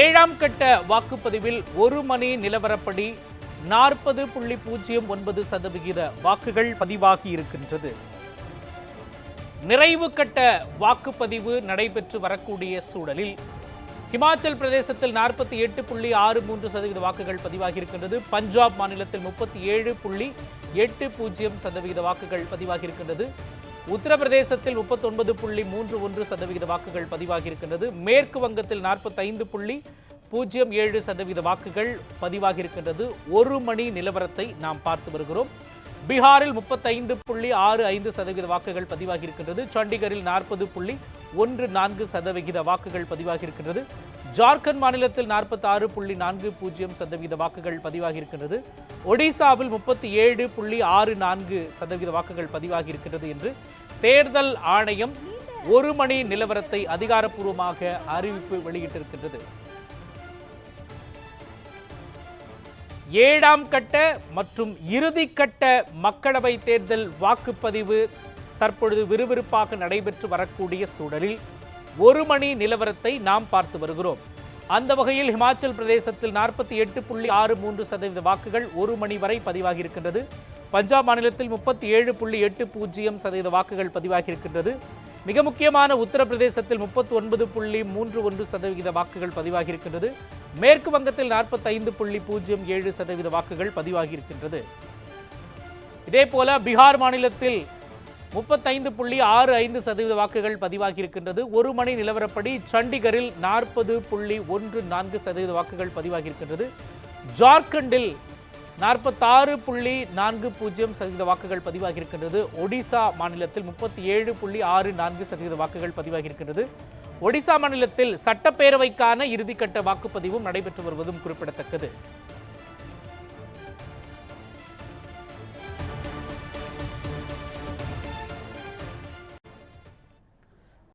ஏழாம் கட்ட வாக்குப்பதிவில் ஒரு மணி நிலவரப்படி நாற்பது புள்ளி பூஜ்ஜியம் ஒன்பது சதவிகித வாக்குகள் பதிவாகி இருக்கின்றது. நிறைவு கட்ட வாக்குப்பதிவு நடைபெற்று வரக்கூடிய சூழலில் ஹிமாச்சல் பிரதேசத்தில் நாற்பத்தி எட்டு புள்ளி ஆறு மூன்று சதவீத வாக்குகள் பதிவாகி இருக்கின்றது. பஞ்சாப் மாநிலத்தில் முப்பத்தி ஏழு புள்ளி எட்டு பூஜ்ஜியம் சதவிகித வாக்குகள் பதிவாகி இருக்கின்றது. உத்தரப்பிரதேசத்தில் முப்பத்தொன்பது புள்ளி மூன்று ஒன்று சதவிகித வாக்குகள் பதிவாகியிருக்கின்றது. மேற்கு வங்கத்தில் நாற்பத்தைந்து புள்ளி பூஜ்ஜியம் ஏழு சதவீத வாக்குகள் பதிவாகியிருக்கின்றது. ஒரு மணி நிலவரத்தை நாம் பார்த்து வருகிறோம். பீகாரில் முப்பத்தைந்து புள்ளி ஆறு ஐந்து சதவீத வாக்குகள் பதிவாகியிருக்கின்றது. சண்டிகரில் நாற்பது புள்ளி ஒன்று நான்கு சதவிகித வாக்குகள் பதிவாகியிருக்கின்றது. ஜார்க்கண்ட் மாநிலத்தில் நாற்பத்தி ஆறு புள்ளி நான்கு பூஜ்ஜியம் சதவீத வாக்குகள் பதிவாகியிருக்கின்றது. ஒடிசாவில் முப்பத்தி ஏழு புள்ளி ஆறு நான்கு சதவீத வாக்குகள் பதிவாகியிருக்கின்றது என்று தேர்தல் ஆணையம் ஒரு மணி நிலவரத்தை அதிகாரப்பூர்வமாக அறிவிப்பு வெளியிட்டிருக்கின்றது. ஏழாம் கட்ட மற்றும் இறுதிக்கட்ட கட்ட மக்களவை தேர்தல் வாக்குப்பதிவு தற்பொழுது விறுவிறுப்பாக நடைபெற்று வரக்கூடிய சூழலில் ஒரு மணி நிலவரத்தை நாம் பார்த்து வருகிறோம். அந்த வகையில் ஹிமாச்சல் பிரதேசத்தில் நாற்பத்தி எட்டு புள்ளி ஆறு மூன்று சதவீத வாக்குகள் ஒரு மணி வரை பதிவாகி இருக்கின்றது பஞ்சாப் மாநிலத்தில் முப்பத்தி ஏழு புள்ளி எட்டு பூஜ்ஜியம் சதவீத வாக்குகள் பதிவாகி இருக்கின்றது மிக முக்கியமான உத்தரப்பிரதேசத்தில் முப்பத்தி ஒன்பது புள்ளி மூன்று ஒன்று சதவிகித வாக்குகள் பதிவாகி இருக்கின்றது மேற்கு வங்கத்தில் நாற்பத்தைந்து புள்ளி பூஜ்ஜியம் ஏழு சதவீத வாக்குகள் பதிவாகி இருக்கின்றது இதே போல பீகார் மாநிலத்தில் முப்பத்தைந்து புள்ளி ஆறு ஐந்து சதவீத வாக்குகள் பதிவாகி இருக்கின்றது ஒரு மணி நிலவரப்படி சண்டிகரில் நாற்பது புள்ளி ஒன்று நான்கு சதவீத வாக்குகள் பதிவாகி இருக்கின்றது ஜார்க்கண்டில் நாற்பத்தாறு புள்ளி நான்கு பூஜ்ஜியம் சதவீத வாக்குகள் பதிவாகி இருக்கின்றது ஒடிசா மாநிலத்தில் முப்பத்தி ஏழு புள்ளி ஆறு நான்கு சதவீத வாக்குகள் பதிவாகி இருக்கின்றது ஒடிசா மாநிலத்தில் சட்டப்பேரவைக்கான இறுதிக்கட்ட வாக்குப்பதிவும் நடைபெற்று வருவதும் குறிப்பிடத்தக்கது.